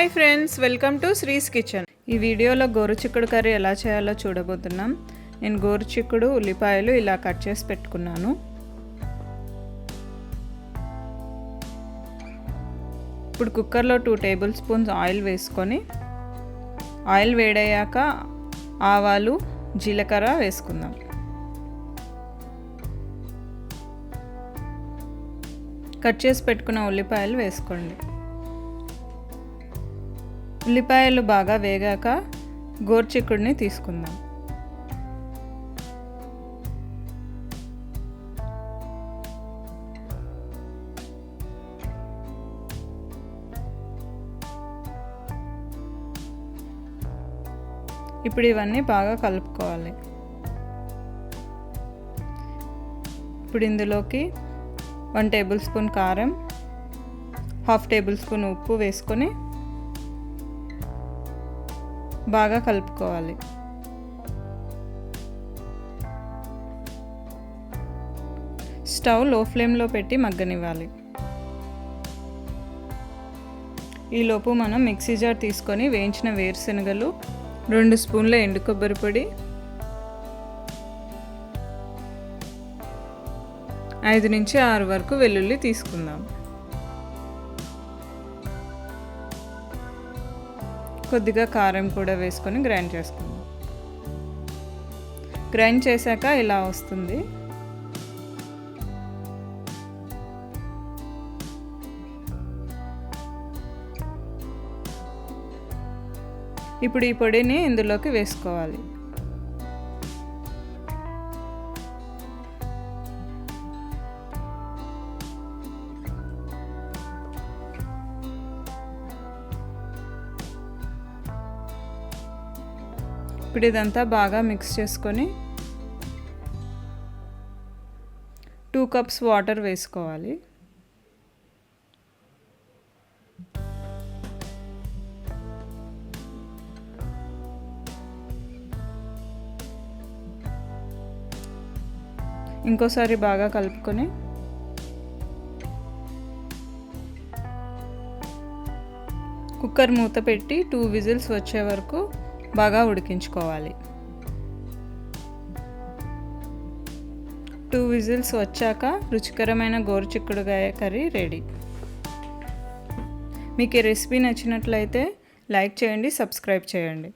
Hi friends welcome to Sri's kitchen. ఈ వీడియోలో గోరుచిక్కుడు curry ఎలా చేయాలో చూడబోతున్నాం. నేను గోరుచిక్కుడు ఉల్లిపాయలు ఇలా కట్ చేసి పెట్టుకున్నాను. ఇప్పుడు కుక్కర్లో టూ టేబుల్ స్పూన్స్ ఆయిల్ వేసుకొని ఆయిల్ వేడయ్యాక ఆవాలు జీలకర్ర వేసుకుందాం. కట్ చేసి పెట్టుకున్న ఉల్లిపాయలు వేసుకోండి. ఉల్లిపాయలు బాగా వేగాక గోర్చిక్కుడిని తీసుకుందాం. ఇప్పుడు ఇవన్నీ బాగా కలుపుకోవాలి. ఇప్పుడు ఇందులోకి వన్ టేబుల్ స్పూన్ కారం హాఫ్ టేబుల్ స్పూన్ ఉప్పు వేసుకొని బాగా కలుపుకోవాలి. స్టవ్లో ఫ్లేమ్లో పెట్టి మగ్గనివ్వాలి. ఈలోపు మనం మిక్సీ జార్ తీసుకొని వేయించిన వేరుశనగలు రెండు స్పూన్ల ఎండు కొబ్బరి పొడి ఐదు నుంచి ఆరు వరకు వెల్లుల్లి తీసుకుందాం. కొద్దిగా కారం కూడా వేసుకొని గ్రైండ్ చేసుకుందాం. గ్రైండ్ చేశాక ఇలా వస్తుంది. ఇప్పుడు ఈ పొడిని ఇందులోకి వేసుకోవాలి. ఇప్పుడు ఇదంతా బాగా మిక్స్ చేసుకొని టూ కప్స్ వాటర్ వేసుకోవాలి. ఇంకోసారి బాగా కలుపుకొని కుక్కర్ మూత పెట్టి టూ విజిల్స్ వచ్చే వరకు బాగా ఉడికించుకోవాలి. టూ విజిల్స్ వచ్చాక రుచికరమైన గోరుచిక్కుడుగాయ కర్రీ రెడీ మీకు ఈ రెసిపీ నచ్చినట్లయితే లైక్ చేయండి సబ్స్క్రైబ్ చేయండి.